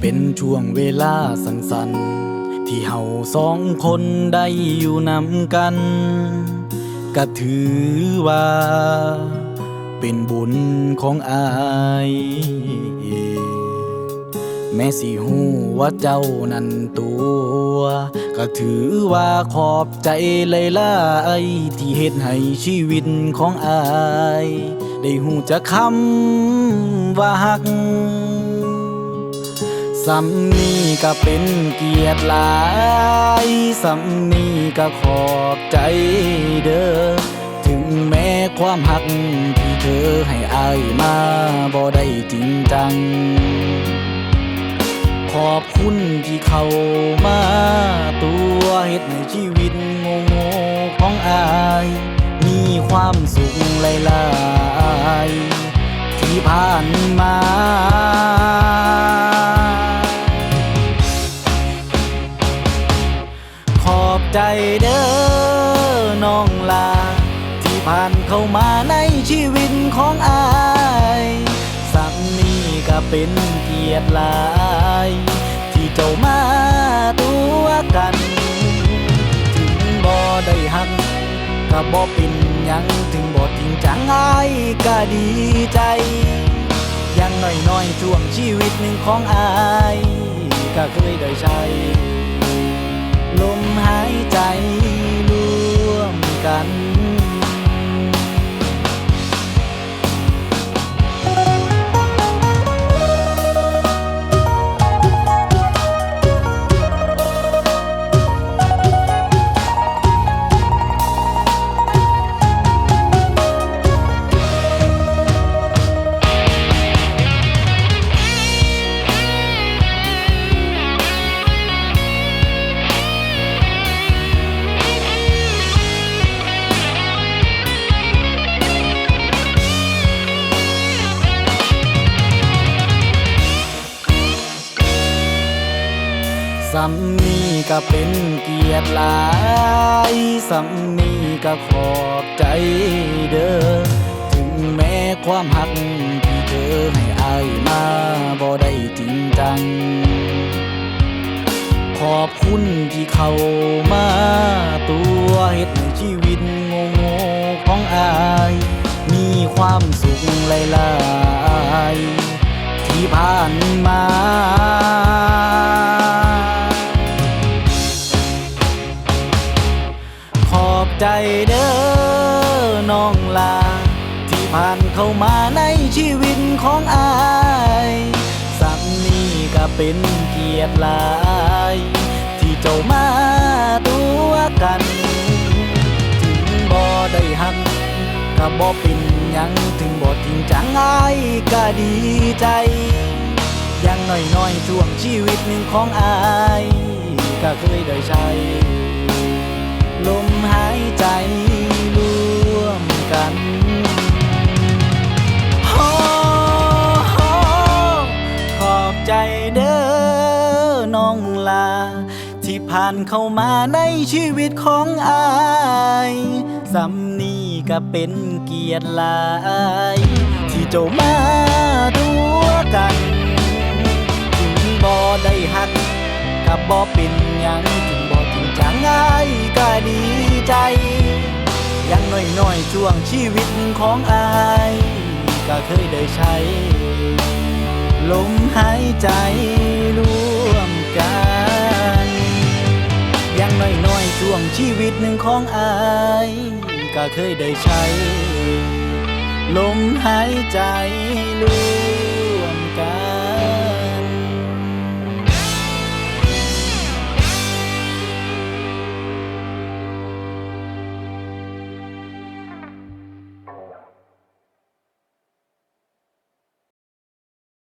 เป็นช่วงเวลาสั้นๆ ที่เฮาสองคนได้อยู่นำกัน ก็ถือว่า เป็นบุญของอาย แม่สิหูว่าเจ้านั้นตัว ก็ถือว่าขอบใจเลยล่ะไอที่เฮ็ดให้ชีวิตของอาย ได้หูจะคำว่าฮัก สำนีก็เป็นเกียรติหลายสำนีก็ขอบใจเด้อ ถึงแม้ความหักที่เธอให้อายมาบ่ได้จริงจัง ขอบคุณที่เข้ามาตัวเฮ็ดให้ชีวิตโง่ๆของอาย มีความสุขหลายๆที่ผ่านมา ผ่านเข้ามาในชีวิตของอายสักนี้ก็เป็นเกียรติหลาย ที่เจ้ามาตัวกัน ถึงบ่ได้หักก็บ่เป็นยังถึงบ่ทิ้งจังอายก็ดีใจอยังน้อยๆช่วงชีวิตหนึ่งของอายก็เคยได้ใช้ลมหายใจ สำนีก็เป็นเกียรติหลายสำนีก็ขอบใจเด้อ ถึงแม้ความหักที่เธอให้อายมาบ่ได้จริงจัง ขอบคุณที่เข้ามาตัวเฮ็ดให้ชีวิตโง่ๆของอาย มีความสุขหลายๆที่ผ่านมา ใจเด้อน้องลา ที่ผ่านเข้ามาในชีวิตของอายสักนี้ก็เป็นเกียรติหลาย ที่เจ้ามาตัวกัน ถึงบ่ได้หักก็บ่เป็นหยังถึงบ่ทิ้งจังอายก็ดีใจยังน้อยๆช่วงชีวิตหนึ่งของอาย ก็เคยได้ใช้านเข้ามาในชีวิตของอายสำนีก็เป็นเกียรติหลาย ที่เจ้ามาตัวกันถึงบ่ได้หักกับบ่เป็นหยังถึงบ่จริงจังง่ายก็ดีใจยังน้อยๆช่วงชีวิตของอายก็เคยได้ใช้ลมหายใจร่ ดหนึ่งของอายก็เคยได้ใช้ ลมหายใจลูก